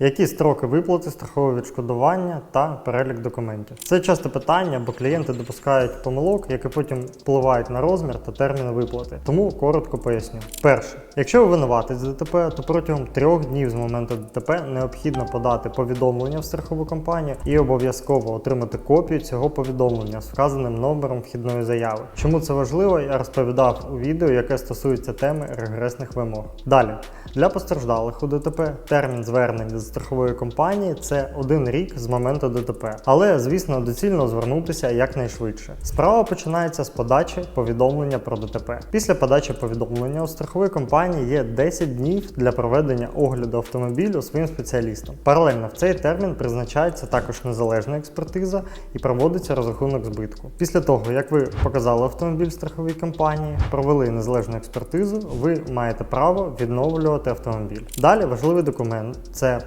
Які строки виплати страхового відшкодування та перелік документів? Це часто питання, бо клієнти допускають помилок, які потім впливають на розмір та термін виплати. Тому коротко поясню. Перше, якщо ви винуватець ДТП, то протягом трьох днів з моменту ДТП необхідно подати повідомлення в страхову компанію і обов'язково отримати копію цього повідомлення з вказаним номером вхідної заяви. Чому це важливо, я розповідав у відео, яке стосується теми регресних вимог. Далі для постраждалих у ДТП термін звернення страхової компанії це один рік з моменту ДТП. Але, звісно, доцільно звернутися якнайшвидше. Справа починається з подачі повідомлення про ДТП. Після подачі повідомлення у страхової компанії є 10 днів для проведення огляду автомобілю своїм спеціалістом. Паралельно в цей термін призначається також незалежна експертиза і проводиться розрахунок збитку. Після того, як ви показали автомобіль страховій компанії, провели незалежну експертизу, ви маєте право відновлювати автомобіль. Далі важливий документ це